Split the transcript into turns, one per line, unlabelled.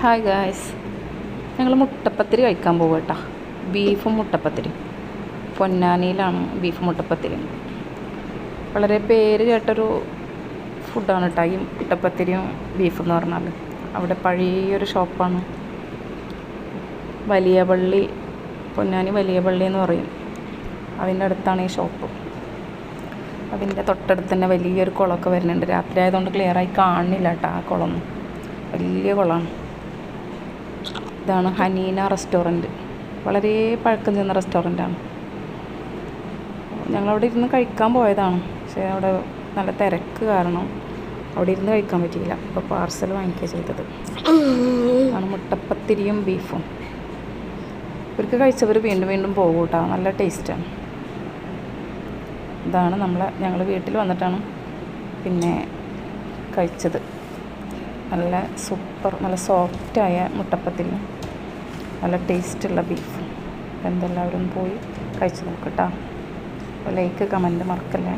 Hi guys ഞങ്ങൾ മുട്ടപ്പത്തിരി കഴിക്കാൻ പോകും കേട്ടോ ബീഫും മുട്ടപ്പത്തിരി പൊന്നാനിയിലാണ് ബീഫ് മുട്ടപ്പത്തിരി വളരെ പേര് കേട്ടൊരു ഫുഡാണ് കേട്ടോ ഈ മുട്ടപ്പത്തിരിയും ബീഫ് എന്ന് പറഞ്ഞാൽ അവിടെ പഴയൊരു ഷോപ്പാണ് വലിയ പള്ളി പൊന്നാനി വലിയ പള്ളി എന്ന് പറയും. അതിന്റെ അടുത്താണ് ഈ ഷോപ്പ് അതിന്റെ തൊട്ടടുത്ത് തന്നെ വലിയൊരു കുളമൊക്കെ വരുന്നുണ്ട്. രാത്രി ആയതുകൊണ്ട് ക്ലിയറായി കാണുന്നില്ല കേട്ടോ ആ കുളം വലിയ കുളമാണ്. ഇതാണ് ഹനീന റെസ്റ്റോറന്റ്. വളരെ പഴക്കം ചെന്ന റെസ്റ്റോറന്റാണ്. ഞങ്ങളവിടെ ഇരുന്ന് കഴിക്കാൻ പോയതാണ്. പക്ഷേ അവിടെ നല്ല തിരക്ക് കാരണം അവിടെ ഇരുന്ന് കഴിക്കാൻ പറ്റിയില്ല. അപ്പോൾ പാർസൽ വാങ്ങിക്കുക ചെയ്തത്. ആണ് മുട്ടപ്പത്തിരിയും ബീഫും. ഇവർക്ക് കഴിച്ചവർ വീണ്ടും വീണ്ടും പോകും കേട്ടോ. നല്ല ടേസ്റ്റാണ്. ഇതാണ് നമ്മളെ ഞങ്ങൾ വീട്ടിൽ വന്നിട്ടാണ് പിന്നെ കഴിച്ചത്. നല്ല സൂപ്പർ നല്ല സോഫ്റ്റായ മുട്ടപ്പത്തിരിയും നല്ല ടേസ്റ്റുള്ള ബീഫ് എന്തെല്ലാവരും പോയി കഴിച്ച് നോക്കട്ടോ ലൈക്ക് കമന്റ് മറക്കല്ലേ